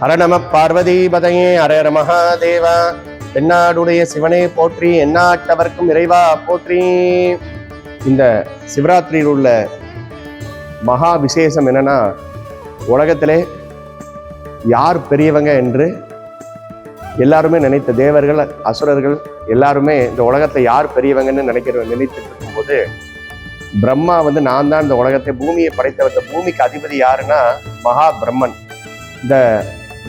ஹர நம பார்வதிபதையே அரர மகாதேவா. தென்னாடுடைய சிவனை போற்றி எந்நாட்டவர்க்கும் இறைவா போற்றி. இந்த சிவராத்திரியில் உள்ள மகா விசேஷம் என்னன்னா உலகத்திலே யார் பெரியவங்க என்று எல்லாருமே நினைத்த தேவர்கள் அசுரர்கள் எல்லாருமே இந்த உலகத்தை யார் பெரியவங்கன்னு நினைக்கிற நினைத்துட்டு இருக்கும்போது பிரம்மா வந்து நான் தான் இந்த உலகத்தை பூமியை படைத்தவர் இந்த பூமிக்கு அதிபதி யாருன்னா மகா பிரம்மன். இந்த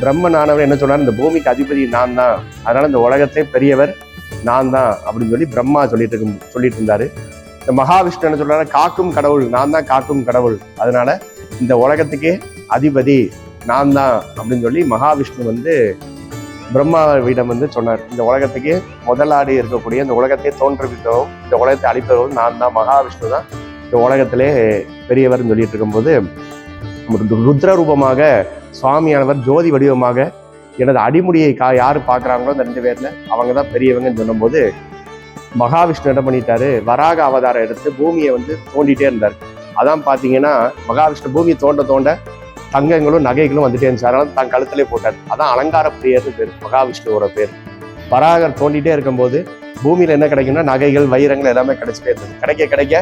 பிரம்மன் ஆனவர் என்ன சொன்னார்? இந்த பூமிக்கு அதிபதி நான் தான். அதனால இந்த உலகத்தை பெரியவர் நான் தான் அப்படின்னு சொல்லி பிரம்மா சொல்லிட்டு இருக்கும் சொல்லிட்டு இருந்தாரு. இந்த மகாவிஷ்ணு என்ன சொல்றாரு? காக்கும் கடவுள் நான் தான் காக்கும் கடவுள். அதனால இந்த உலகத்துக்கே அதிபதி நான் தான் அப்படின்னு சொல்லி மகாவிஷ்ணு வந்து பிரம்மாவிடம் வந்து சொன்னார். இந்த உலகத்துக்கே முதலாடி இருக்கக்கூடிய இந்த உலகத்தை தோன்றுவித்தவும் இந்த உலகத்தை அழிப்பவரும் நான் தான் மகாவிஷ்ணு தான். இந்த உலகத்திலே பெரியவர்னு சொல்லிட்டு இருக்கும்போது ருத்ர ரூபமாக சுவாமியானவர் ஜோதி வடிவமாக எனது அடிமுடியை கா யார் பார்க்குறாங்களோ அந்த ரெண்டு பேர்ல அவங்க தான் பெரியவங்கன்னு சொல்லும்போது மகாவிஷ்ணு என்ன பண்ணிட்டாரு? வராக அவதாரம் எடுத்து பூமியை வந்து தோண்டிட்டே இருந்தார். அதான் பார்த்தீங்கன்னா மகாவிஷ்ணு பூமியை தோண்ட தோண்ட தங்கங்களும் நகைகளும் வந்துட்டே இருந்துச்சு. அதனால தன் கழுத்திலே போட்டார். அதான் அலங்கார பிரியர்னு பேர் மகாவிஷ்ணுவோட பேர். வராகர் தோண்டிட்டே இருக்கும்போது பூமியில என்ன கிடைக்கும்னா நகைகள் வைரங்கள் எல்லாமே கிடைச்சிட்டே இருந்தது. கிடைக்க கிடைக்க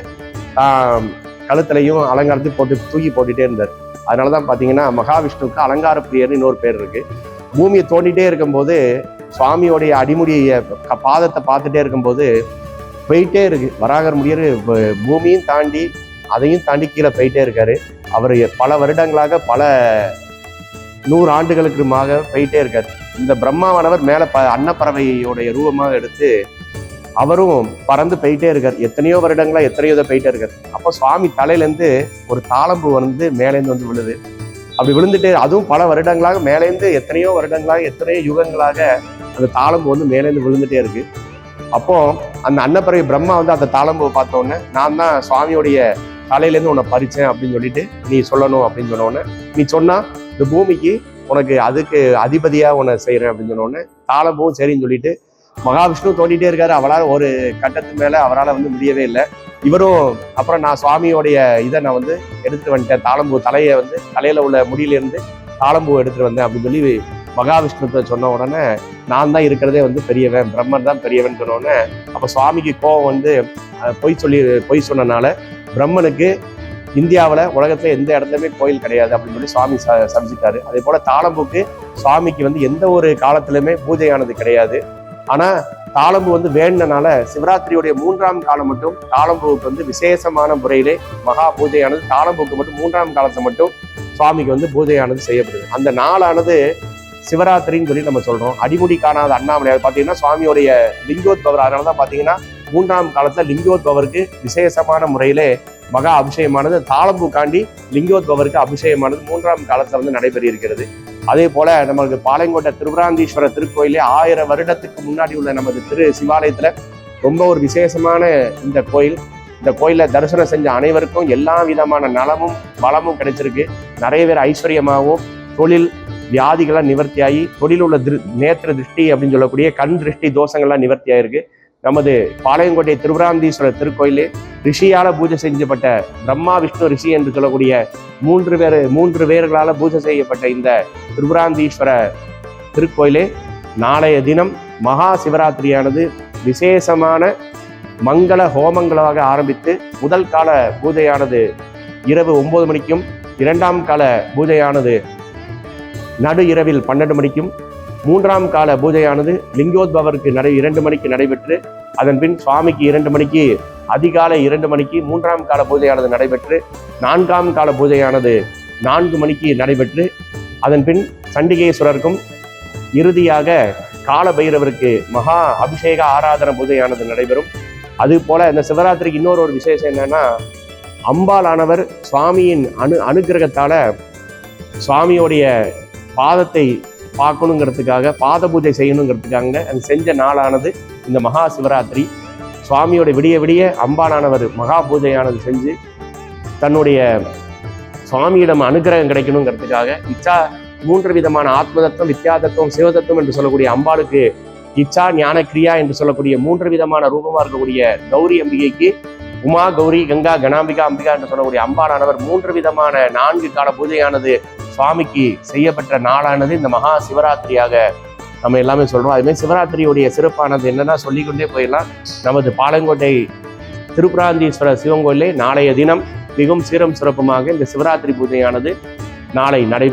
ஆஹ், கழுத்துலையும் அலங்காரத்தையும் போட்டு தூக்கி போட்டுட்டே இருந்தார். அதனால தான் பார்த்தீங்கன்னா மகாவிஷ்ணுவுக்கு அலங்கார பிரியர்னு இன்னொரு பேர் இருக்கு. பூமியை தோண்டிட்டே இருக்கும்போது சுவாமியோடைய அடிமுடிய பாதத்தை பார்த்துட்டே இருக்கும்போது போயிட்டே இருக்கு. வராகர் முடியர் பூமியும் தாண்டி அதையும் தாண்டி கீழே போயிட்டே இருக்காரு. அவர் பல வருடங்களாக பல நூறு ஆண்டுகளுக்குமாக போயிட்டே இருக்காரு. இந்த பிரம்மாவானவர் மேலே ப அன்னப்பறவையோடைய ரூபமாக எடுத்து அவரும் பறந்து போயிட்டே இருக்கார். எத்தனையோ வருடங்களா எத்தனையோ இதை போயிட்டே இருக்கார். அப்போ சுவாமி தலையிலேருந்து ஒரு தாளம்பு வந்து மேலேருந்து வந்து விழுது. அப்படி விழுந்துட்டு அதுவும் பல வருடங்களாக மேலேருந்து எத்தனையோ வருடங்களாக எத்தனையோ யுகங்களாக அந்த தாளம்பு வந்து மேலேருந்து விழுந்துட்டே இருக்கு. அப்போ அந்த அன்னப்பறவை பிரம்மா வந்து அந்த தாளம்பூவை பார்த்த நான் தான் சுவாமியோடைய தலையிலேருந்து உன்னை பறிச்சேன் அப்படின்னு சொல்லிட்டு நீ சொல்லணும் அப்படின்னு சொன்ன உடனே நீ சொன்னா இந்த பூமிக்கு உனக்கு அதுக்கு அதிபதியா உன்னை செய்யறேன் அப்படின்னு சொன்ன உடனே தாளம்பூவும் சரின்னு சொல்லிட்டு மகாவிஷ்ணு தோண்டிட்டே இருக்காரு. அவரால் ஒரு கட்டத்து மேலே அவரால் வந்து முடியவே இல்லை. இவரும் அப்புறம் நான் சுவாமியோடைய இதை நான் வந்து எடுத்துகிட்டு வந்துட்டேன். தாளம்பூ தலையை வந்து தலையில் உள்ள முடியிலேருந்து தாளம்பூ எடுத்துகிட்டு வந்தேன் அப்படின்னு சொல்லி மகாவிஷ்ணுத்தை சொன்ன உடனே நான் தான் இருக்கிறதே வந்து பெரியவன் பிரம்மன் தான் பெரியவன் சொன்னோடனே அப்போ சுவாமிக்கு கோவம் வந்து பொய் சொல்லி பொய் சொன்னனால பிரம்மனுக்கு இந்தியாவில் உலகத்தில் எந்த இடத்துலையுமே கோயில் கிடையாது அப்படின்னு சொல்லி சுவாமி ச சமைச்சிட்டாரு அதே போல் தாளம்பூக்கு சுவாமிக்கு வந்து எந்த ஒரு காலத்திலுமே பூஜையானது கிடையாது. ஆனா தாளம்பு வந்து வேண்டினால சிவராத்திரியுடைய மூன்றாம் காலம் மட்டும் தாளம்பூவுக்கு வந்து விசேஷமான முறையிலே மகா பூஜையானது தாளம்பூக்கு மட்டும் மூன்றாம் காலத்தை மட்டும் சுவாமிக்கு வந்து பூஜையானது செய்யப்படுது. அந்த நாளானது சிவராத்திரின்னு சொல்லி நம்ம சொல்றோம். அடிமுடி காணாத அண்ணாமலையார் பார்த்தீங்கன்னா சுவாமியோடைய லிங்கோத்பவர். அதனால தான் பார்த்தீங்கன்னா மூன்றாம் காலத்துல லிங்கோத்பவருக்கு விசேஷமான முறையிலே மகா அபிஷேகமானது தாளம்பூ காண்டி லிங்கோத்பவருக்கு அபிஷேகமானது மூன்றாம் காலத்துல வந்து நடைபெற இருக்கிறது அதே போல நமக்கு பாளையங்கோட்டை திருவராந்தீஸ்வரர் திருக்கோயிலே ஆயிரம் வருடத்துக்கு முன்னாடி உள்ள நமது திரு சிவாலயத்துல ரொம்ப ஒரு விசேஷமான இந்த கோயில். இந்த கோயில தரிசனம் செஞ்ச அனைவருக்கும் எல்லா விதமான நலமும் பலமும் கிடைச்சிருக்கு. நிறைய பேர் ஐஸ்வர்யமாகவும் தொழில் வியாதிகள்லாம் நிவர்த்தியாகி தொழில் உள்ள திரு நேத்திர திருஷ்டி அப்படின்னு சொல்லக்கூடிய கண் திருஷ்டி தோஷங்கள்லாம் நிவர்த்தி ஆயிருக்கு நமது பாளையங்கோட்டை திருவராந்தீஸ்வரர் திருக்கோயிலே ரிஷியால பூஜை செஞ்சப்பட்ட பிரம்மா விஷ்ணு ரிஷி என்று சொல்லக்கூடிய மூன்று பேர் மூன்று பேர்களால பூஜை செய்யப்பட்ட இந்த திருபுராந்தீஸ்வர திருக்கோயிலே நாளைய தினம் மகா சிவராத்திரியானது விசேஷமான மங்கள ஹோமங்களாக ஆரம்பித்து முதல் கால பூஜையானது இரவு ஒன்பது மணிக்கும் இரண்டாம் கால பூஜையானது நடு இரவில் பன்னெண்டு மணிக்கும் மூன்றாம் கால பூஜையானது லிங்கோத்பவருக்கு நடை இரண்டு மணிக்கு நடைபெற்று அதன் பின் சுவாமிக்கு இரண்டு மணிக்கு அதிகாலை இரண்டு மணிக்கு மூன்றாம் கால பூஜையானது நடைபெற்று நான்காம் கால பூஜையானது நான்கு மணிக்கு நடைபெற்று அதன் பின் சண்டிகேஸ்வரருக்கும் இறுதியாக கால பைரவருக்கு மகா அபிஷேக ஆராதன பூஜையானது நடைபெறும். அதுபோல இந்த சிவராத்திரிக்கு இன்னொரு ஒரு விசேஷம் என்னன்னா அம்பாலானவர் சுவாமியின் அனு அனுகிரகத்தால் சுவாமியோடைய பாதத்தை பார்க்கணுங்கிறதுக்காக பாத பூஜை செய்யணுங்கிறதுக்காக அது செஞ்ச நாளானது இந்த மகா சிவராத்திரி. சுவாமியோட விடிய விடிய அம்பாலானவர் மகா பூஜையானது செஞ்சு தன்னுடைய சுவாமியிடம் அனுகிரகம் கிடைக்கணுங்கிறதுக்காக இச்சா மூன்று விதமான ஆத்மதத்துவம் வித்யாதத்துவம் வித்யா சிவதத்துவம் என்று சொல்லக்கூடிய அம்பாளுக்கு இச்சா ஞான கிரியா என்று சொல்லக்கூடிய மூன்று விதமான ரூபமா இருக்கக்கூடிய கௌரி அம்பிகைக்கு உமா கௌரி கங்கா கணாம்பிகா அம்பிகா என்று சொல்லக்கூடிய அம்பாளானவர் மூன்று விதமான நான்கு கால பூஜையானது சுவாமிக்கு செய்யப்பட்ட நாளானது இந்த மகா சிவராத்திரியாக நம்ம எல்லாமே சொல்றோம். அதுமாதிரி சிவராத்திரியுடைய சிறப்பானது என்னென்னா சொல்லிக்கொண்டே போயிடலாம். நமது பாலங்கோட்டை திருப்புராந்தீஸ்வரர் சிவன் கோயிலே நாளைய தினம் மிகவும் சீரம் சிறப்புமாக இந்த சிவராத்திரி பூஜையானது நாளை நடை